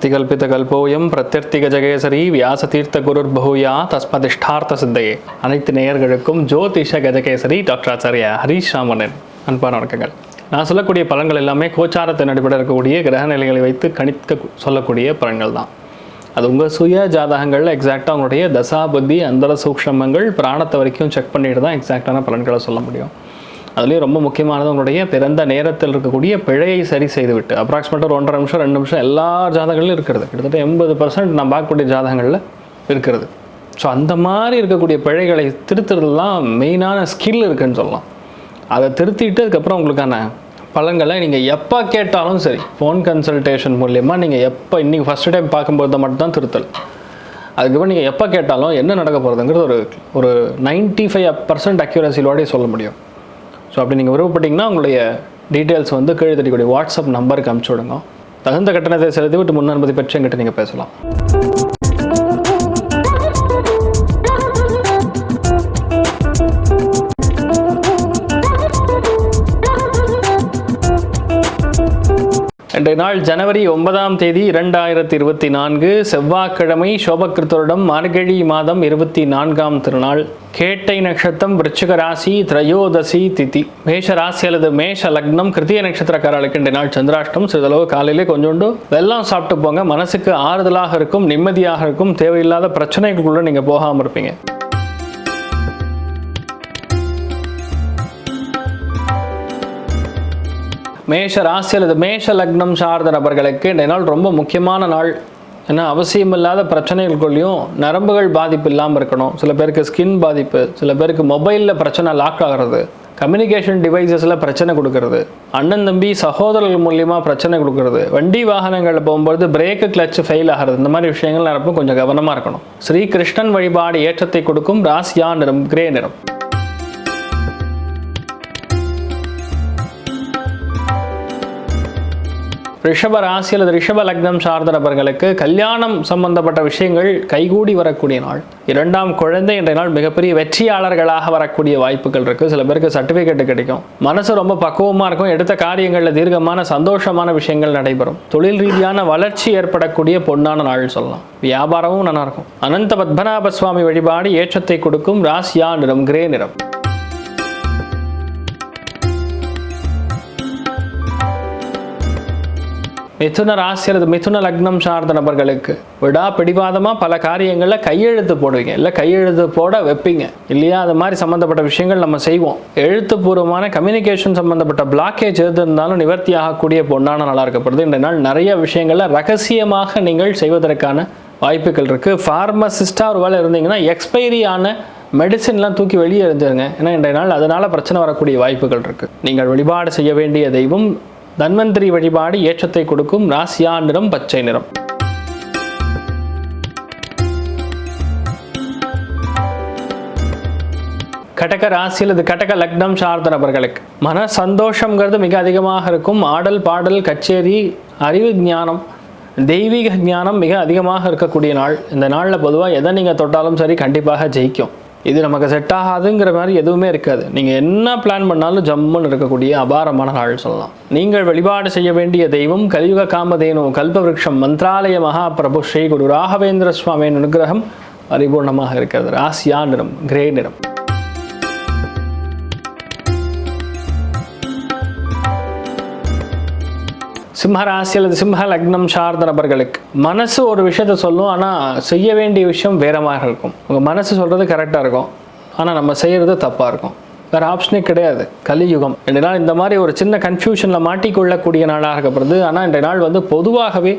அஸ்திகல்பிதகல்போயம் பிரத்யர்த்திக வியாச வியாசதீர்த்த குருர் பகுயா தஸ்மதிஷ்டார்த்த சித்தையே அனைத்து நேயர்களுக்கும் ஜோதிஷ கஜகேசரி டாக்டர் ஆச்சாரியா ஹரீஷ் ராமனன் அன்பான வணக்கங்கள். நான் சொல்லக்கூடிய பலன்கள் எல்லாமே கோச்சாரத்தின் அடிப்படையில் இருக்கக்கூடிய கிரக நிலைகளை வைத்து கணிக்க சொல்லக்கூடிய பலன்கள் தான். அது உங்கள் சுய ஜாதகங்களில் எக்ஸாக்டாக உங்களுடைய தசா புத்தி அந்தர சூக்ஷமங்கள் பிராணத்தை வரைக்கும் செக் பண்ணிட்டு தான் எக்ஸாக்டான பலன்களை சொல்ல முடியும். அதுலேயும் ரொம்ப முக்கியமானது உங்களுடைய பிறந்த நேரத்தில் இருக்கக்கூடிய பிழையை சரி செய்துவிட்டு அப்ராக்சிமேட்டாக ஒரு ஒன்றரை நிமிஷம் ரெண்டு நிமிஷம் எல்லா ஜாதகங்களிலும் இருக்கிறது. கிட்டத்தட்ட எண்பது பர்சன்ட் நான் பார்க்கக்கூடிய ஜாதகங்களில் இருக்கிறது. ஸோ அந்த மாதிரி இருக்கக்கூடிய பிழைகளை திருத்துறதுலாம் மெயினான ஸ்கில் இருக்குன்னு சொல்லலாம். அதை திருத்திட்டு அதுக்கப்புறம் உங்களுக்கான பலன்களை நீங்கள் எப்போ கேட்டாலும் சரி ஃபோன் கன்சல்டேஷன் மூலயமா நீங்கள் எப்போ இன்றைக்கி ஃபஸ்ட் டைம் பார்க்கும்போது மட்டும்தான் திருத்தல். அதுக்கப்புறம் நீங்கள் எப்போ கேட்டாலும் என்ன நடக்க போகிறதுங்கிறது ஒரு ஒரு நைன்ட்டி ஃபைவ் பர்சன்ட் அக்யூரஸிலோடய சொல்ல முடியும். ஸோ அப்படி நீங்கள் விருப்பப்பட்டீங்கன்னா உங்களுடைய டீட்டெயில்ஸ் வந்து கீழே தெரியக்கூடிய வாட்ஸ்அப் நம்பருக்கு அமுச்சு விடுங்க. தகுந்த கட்டணத்தை செலுத்தி விட்டு முன் அனுமதி பெற்று எங்கிட்ட நீங்கள் பேசலாம். இன்றைய நாள் ஜனவரி ஒன்பதாம் தேதி இரண்டாயிரத்தி இருபத்தி நான்கு செவ்வாய்க்கிழமை சோபகிருத்தருடம் மார்கழி மாதம் இருபத்தி நான்காம் திருநாள். கேட்டை நட்சத்திரம் விருச்சிக ராசி திரையோதசி திதி. மேஷ ராசி அல்லது மேஷ லக்னம் கிருத்திய நட்சத்திரக்காரர்களுக்கு இன்றைய நாள் சந்திராஷ்டம். சிறிதளவு காலையிலே கொஞ்சோண்டு வெள்ளம் சாப்பிட்டு போங்க. மனசுக்கு ஆறுதலாக இருக்கும் நிம்மதியாக இருக்கும். தேவையில்லாத பிரச்சனைகளுக்குள்ள நீங்கள் போகாமல் இருப்பீங்க. மேஷ ராசி அல்லது மேஷ லக்னம் சார்ந்த நபர்களுக்கு இந்த நாள் ரொம்ப முக்கியமான நாள். ஏன்னா அவசியமில்லாத பிரச்சனைகளுக்குள்ளேயும் நரம்புகள் பாதிப்பு இல்லாமல் இருக்கணும். சில பேருக்கு ஸ்கின் பாதிப்பு சில பேருக்கு மொபைலில் பிரச்சனை லாக் ஆகிறது கம்யூனிகேஷன் டிவைசஸில் பிரச்சனை கொடுக்கறது அண்ணன் தம்பி சகோதரர்கள் மூலியமாக பிரச்சனை கொடுக்கறது வண்டி வாகனங்களில் போகும்போது பிரேக்கு கிளச்சு ஃபெயில் ஆகிறது இந்த மாதிரி விஷயங்கள் நடப்பும் கொஞ்சம் கவனமாக இருக்கணும். ஸ்ரீ கிருஷ்ணன் வழிபாடு ஏற்றத்தை கொடுக்கும் ராசியா நிறம் கிரே நிறம். ரிஷப ராசி அல்லது ரிஷப லக்னம் சார்ந்த நபர்களுக்கு கல்யாணம் சம்பந்தப்பட்ட விஷயங்கள் கைகூடி வரக்கூடிய நாள். இரண்டாம் குழந்தை என்ற நாள் மிகப்பெரிய வெற்றியாளர்களாக வரக்கூடிய வாய்ப்புகள் இருக்கு. சில பேருக்கு சர்டிஃபிகேட் கிடைக்கும். மனசு ரொம்ப பக்குவமாக இருக்கும். எடுத்த காரியங்களில் தீர்க்கமான சந்தோஷமான விஷயங்கள் நடைபெறும். தொழில் ரீதியான வளர்ச்சி ஏற்படக்கூடிய பொன்னான நாள் சொல்லலாம். வியாபாரமும் நல்லா இருக்கும் அனந்த பத்மநாப சுவாமி வழிபாடு ஏற்றத்தை கொடுக்கும். ராசியா நிறம் கிரே நிறம். மிதுன ராசி அல்லது மிதுன லக்னம் சார்ந்த நபர்களுக்கு விடா பிடிவாதமாக பல காரியங்களில் கையெழுத்து போடுவீங்க. இல்லை கையெழுத்து போட வைப்பீங்க. இல்லையா? அது மாதிரி சம்மந்தப்பட்ட விஷயங்கள் நம்ம செய்வோம். எழுத்துப்பூர்வமான கம்யூனிகேஷன் சம்மந்தப்பட்ட பிளாக்கேஜ் எது இருந்தாலும் நிவர்த்தி ஆகக்கூடிய பொண்ணான நல்லா இருக்கப்படுது. இந்த நாள் நிறைய விஷயங்களில் ரகசியமாக நீங்கள் செய்வதற்கான வாய்ப்புகள் இருக்குது ஃபார்மசிஸ்டாக ஒரு வேலை இருந்தீங்கன்னா எக்ஸ்பைரியான மெடிசின்லாம் தூக்கி வெளியே இருந்துருங்க ஏன்னா இன்றைய நாள் அதனால் பிரச்சனை வரக்கூடிய வாய்ப்புகள் இருக்குது நீங்கள் வழிபாடு செய்ய வேண்டிய தெய்வம் தன்வந்திரி வழிபாடு ஏற்றத்தை கொடுக்கும் ராசியா நிறம் பச்சை நிறம். கடக ராசி அல்லது கடக லக்னம் சார்ந்த நபர்களுக்கு. மன சந்தோஷங்கிறது மிக அதிகமாக இருக்கும். ஆடல் பாடல் கச்சேரி அறிவு ஞானம் தெய்வீக ஞானம் மிக அதிகமாக இருக்கக்கூடிய நாள். இந்த நாளில் பொதுவாக எதை நீங்கள் தொட்டாலும் சரி கண்டிப்பாக ஜெயிக்கும். இது நமக்கு செட் ஆகாதுங்கிற மாதிரி எதுவுமே இருக்காது. நீங்கள் என்ன பிளான் பண்ணாலும் ஜம்முன்னு இருக்கக்கூடிய அபாரமான நாள் சொல்லலாம். நீங்கள் வழிபாடு செய்ய வேண்டிய தெய்வம் கலியுக காமதேனு கல்பவருஷம் மந்திராலய மகாபிரபு ஸ்ரீ குரு ராகவேந்திர சுவாமியின் அனுகிரகம் பரிபூர்ணமாக இருக்கிறது. ராசியா நிறம் கிரே நிறம். சிம்மராசி அல்லது சிம்ம லக்னம் சார்ந்த நபர்களுக்கு. மனசு ஒரு விஷயத்த சொல்லும் ஆனால் செய்ய வேண்டிய விஷயம் வேற இருக்கும். உங்கள் மனசு சொல்கிறது கரெக்டாக இருக்கும். ஆனால் நம்ம செய்கிறது தப்பாக இருக்கும். வேறு ஆப்ஷனே கிடையாது. கலியுகம். ரெண்டு நாள் இந்த மாதிரி ஒரு சின்ன கன்ஃபியூஷனில் மாட்டிக்கொள்ளக்கூடிய நாளாக இருக்கப்படுது ஆனால் இன்றைய நாள் வந்து பொதுவாகவே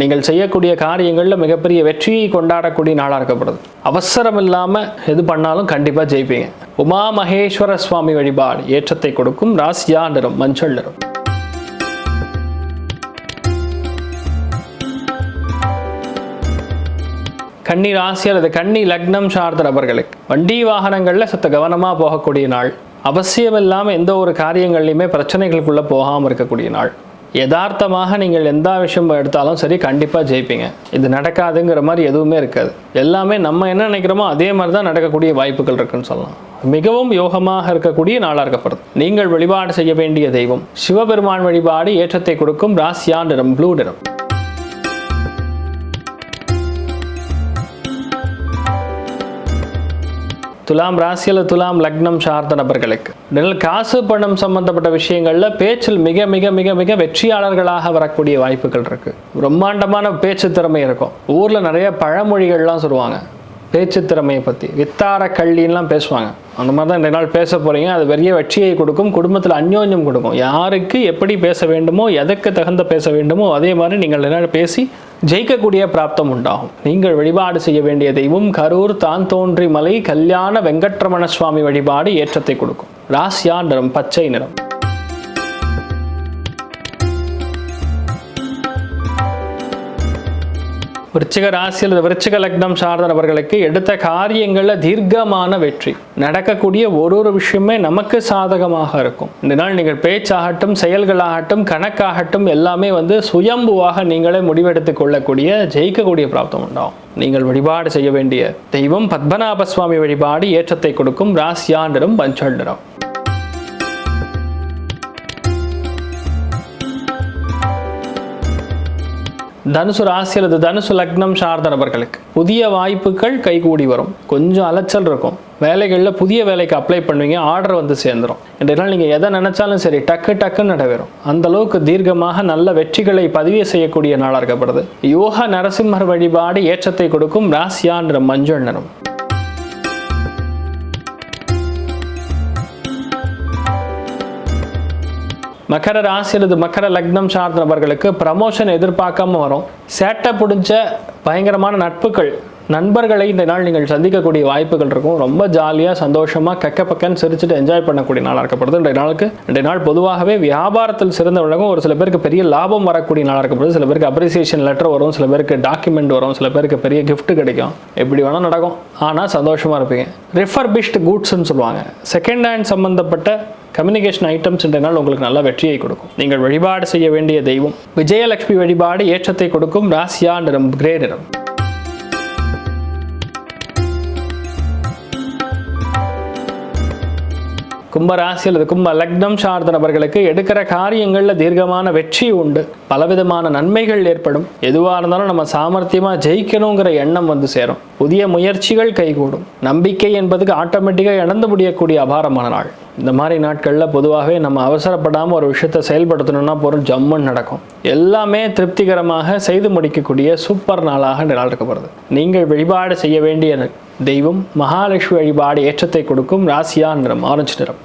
நீங்கள் செய்யக்கூடிய காரியங்களில் மிகப்பெரிய வெற்றியை கொண்டாடக்கூடிய நாளாக இருக்கப்படுது அவசரம் இல்லாமல் எது பண்ணாலும் கண்டிப்பாக ஜெயிப்பீங்க. உமா மகேஸ்வர சுவாமி வழிபாடு ஏற்றத்தை கொடுக்கும். ராசியா நிறம் மஞ்சள் நிறம். கன்னி ராசி அல்லது கன்னி லக்னம் சார்ந்த நபர்களுக்கு வண்டி வாகனங்களில் சத்த கவனமாக போகக்கூடிய நாள். அவசியம் இல்லாமல் எந்த ஒரு காரியங்கள்லையுமே பிரச்சனைகளுக்குள்ளே போகாமல் இருக்கக்கூடிய நாள். யதார்த்தமாக நீங்கள் எந்த விஷயம் எடுத்தாலும் சரி கண்டிப்பாக ஜெயிப்பீங்க. இது நடக்காதுங்கிற மாதிரி எதுவுமே இருக்காது. எல்லாமே நம்ம என்ன நினைக்கிறோமோ அதே மாதிரி தான் நடக்கக்கூடிய வாய்ப்புகள் இருக்குன்னு சொல்லலாம். மிகவும் யோகமாக இருக்கக்கூடிய நாளாக இருக்கப்படுது. நீங்கள் வழிபாடு செய்ய வேண்டிய தெய்வம். சிவபெருமான் வழிபாடு ஏற்றத்தை கொடுக்கும் ராசியா நிறம் ப்ளூ நிறம். துலாம் ராசியில் துலாம் லக்னம் சார்ந்த நபர்களுக்கு. நெல் காசு பணம் சம்பந்தப்பட்ட விஷயங்களில் பேச்சில் மிக மிக மிக மிக வெற்றியாளர்களாக வரக்கூடிய வாய்ப்புகள் இருக்குது பிரம்மாண்டமான பேச்சு திறமை இருக்கும். ஊரில் நிறைய பழமொழிகள்லாம் சொல்லுவாங்க. பேச்சு திறமையை பற்றி வித்தார கள்ளின்லாம் பேசுவாங்க. அந்த மாதிரி தான் ரெண்டு நாள் பேச போகிறீங்க அது பெரிய வெற்றியை கொடுக்கும் குடும்பத்தில் அந்யோன்யம் கொடுக்கும். யாருக்கு எப்படி பேச வேண்டுமோ எதற்கு தகுந்த பேச வேண்டுமோ அதே மாதிரி நீங்கள் ரெண்டு நாள் பேசி ஜெயிக்கக்கூடிய பிராப்தம் உண்டாகும். நீங்கள் வழிபாடு செய்ய வேண்டிய தெய்வம் கரூர் தான் தோன்றி மலை கல்யாண வெங்கட்ரமண சுவாமி வழிபாடு ஏற்றத்தை கொடுக்கும். ராசியா நிறம் பச்சை நிறம். விருச்சிக ராசி அல்லது விருச்சிக லக்னம் சார்ந்த நபர்களுக்கு எடுத்த காரியங்களில் தீர்க்கமான வெற்றி. நடக்கக்கூடிய ஒரு ஒரு விஷயமே நமக்கு சாதகமாக இருக்கும். இந்த நாள் நீங்கள் பேச்சாகட்டும் செயல்களாகட்டும் கணக்காகட்டும் எல்லாமே வந்து சுயம்புவாக நீங்களே முடிவெடுத்துக் கொள்ளக்கூடிய ஜெயிக்கக்கூடிய பிராப்தம் உண்டாகும். நீங்கள் வழிபாடு செய்ய வேண்டிய தெய்வம் பத்மநாப சுவாமி வழிபாடு ஏற்றத்தை கொடுக்கும். ராசியாண்டரும் பஞ்சாண்டரும். தனுசு ராசி அல்லது தனுசு லக்னம் சார்ந்த நபர்களுக்கு புதிய வாய்ப்புகள் கைகூடி வரும். கொஞ்சம் அலைச்சல் இருக்கும். வேலைகளில் புதிய வேலைக்கு அப்ளை பண்ணுவீங்க ஆர்டர் வந்து சேர்ந்துடும் என்றால் நீங்கள் எதை நினச்சாலும் சரி டக்கு டக்குன்னு நடைபெறும். அந்த அளவுக்கு தீர்க்கமாக நல்ல வெற்றிகளை பதிவு செய்யக்கூடிய நாளாக இருக்கப்படுது யோகா நரசிம்மர் வழிபாடு ஏற்றத்தை கொடுக்கும் ராசியா மஞ்சள் நிறம். மகர ராசி அல்லது மகர லக்னம் சார்ந்த நபர்களுக்கு ப்ரமோஷன் எதிர்பார்க்காம வரும். சேட்டை பிடிச்ச பயங்கரமான நட்புகள். நண்பர்களை இந்த நாள் நீங்கள் சந்திக்கக்கூடிய வாய்ப்புகள் இருக்கும். ரொம்ப ஜாலியாக சந்தோஷமாக கக்க பக்கன்னு சிரிச்சுட்டு என்ஜாய் பண்ணக்கூடிய நாளாக இருக்கப்படுது. இன்றைய நாளுக்கு இன்றைய நாள் பொதுவாகவே வியாபாரத்தில் சிறந்த உலகம் ஒரு சில பேருக்கு பெரிய லாபம் வரக்கூடிய நாளாக இருக்கப்படுது. சில பேருக்கு அப்ரிசியேஷன் லெட்டர் வரும். சில பேருக்கு டாக்குமெண்ட் வரும். சில பேருக்கு பெரிய கிஃப்ட் கிடைக்கும். எப்படி வேணால் நடக்கும். ஆனால் சந்தோஷமாக இருப்பீங்க. ரிஃபர்பிஷ்ட் கூட்ஸ்னு சொல்லுவாங்க. செகண்ட் ஹேண்ட் சம்மந்தப்பட்ட கம்யூனிகேஷன் ஐட்டம்ஸ் நாள் உங்களுக்கு நல்ல வெற்றியை கொடுக்கும். நீங்கள் வழிபாடு செய்ய வேண்டிய தெய்வம். விஜயலட்சுமி வழிபாடு ஏற்றத்தை கொடுக்கும். ராசியா நிறம் கிரே நிறம். கும்ப ராசி அல்லது கும்ப லக்னம் சார்ந்த நபர்களுக்கு எடுக்கிற காரியங்களில் தீர்க்கமான வெற்றி உண்டு. பலவிதமான நன்மைகள் ஏற்படும். எதுவாக இருந்தாலும் நம்ம சாமர்த்தியமாக ஜெயிக்கணுங்கிற எண்ணம் வந்து சேரும். புதிய முயற்சிகள் கைகூடும். நம்பிக்கை என்பதுக்கு ஆட்டோமேட்டிக்காக இழந்து முடியக்கூடிய அபாரமான நாள். இந்த மாதிரி நாட்களில் பொதுவாகவே நம்ம அவசரப்படாமல் ஒரு விஷயத்தை செயல்படுத்தணும்னா போகிறோம் ஜம்முன்னு நடக்கும். எல்லாமே திருப்திகரமாக செய்து முடிக்கக்கூடிய சூப்பர் நாளாக நிலாடுக்கப்படுது நீங்கள் வழிபாடு செய்ய வேண்டிய தெய்வம் மகாலட்சுமி வழிபாடு ஏற்றத்தை கொடுக்கும் ராசியா நிறம் ஆரஞ்சு நிறம்.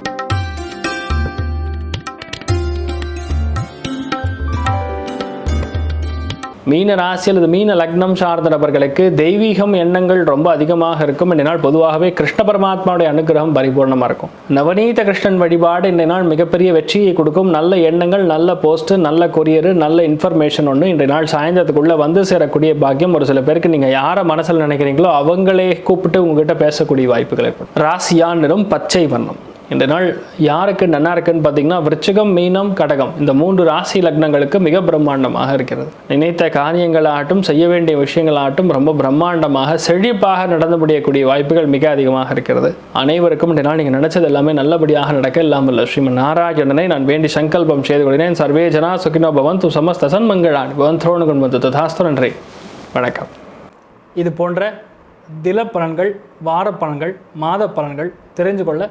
மீன ராசி அல்லது மீன லக்னம் சார்ந்த நபர்களுக்கு தெய்வீகம் எண்ணங்கள் ரொம்ப அதிகமாக இருக்கும். இந்த நாள் பொதுவாகவே கிருஷ்ண பரமாத்மாவுடைய அனுகிரகம் பரிபூர்ணமாக இருக்கும். நவநீத கிருஷ்ணன் வழிபாடு இந்த நாள் மிகப்பெரிய வெற்றியை கொடுக்கும். நல்ல எண்ணங்கள் நல்ல போஸ்ட் நல்ல கொரியர் நல்ல இன்ஃபர்மேஷன் ஒன்று இன்றைய நாள் சாயந்தரத்துக்குள்ளே வந்து சேரக்கூடிய பாக்கியம். ஒரு சில பேருக்கு நீங்கள் யாரை மனசில் நினைக்கிறீங்களோ அவங்களே கூப்பிட்டு உங்ககிட்ட பேசக்கூடிய வாய்ப்புகள் ஏற்படும். ராசியான் நிறம் பச்சை வண்ணம் இந்த நாள் யாருக்கு நன்னா இருக்குன்னு பார்த்தீங்கன்னா விருச்சிகம் மீனம் கடகம். இந்த மூன்று ராசி லக்னங்களுக்கு மிக பிரம்மாண்டமாக இருக்கிறது. நினைத்த காரியங்களாகட்டும் செய்ய வேண்டிய விஷயங்களாகட்டும் ரொம்ப பிரம்மாண்டமாக செழிப்பாக நடந்து முடியக்கூடிய வாய்ப்புகள் மிக அதிகமாக இருக்கிறது. அனைவருக்கும் இந்த நாள் நீங்கள் நினைச்சது எல்லாமே நல்லபடியாக நடக்க இல்லாமல் ஸ்ரீமன் நாராயணனை நான் வேண்டி சங்கல்பம் செய்து கொள்கிறேன். சர்வே ஜனா சுகினோ பவந்து சமஸ்த சன்மங்களான் பவன் துரோணுகுன் வந்து ததாஸ்து. நன்றி. வணக்கம். இது போன்ற தில பலன்கள் வார பலன்கள் மாத பலன்கள் தெரிஞ்சு கொள்ள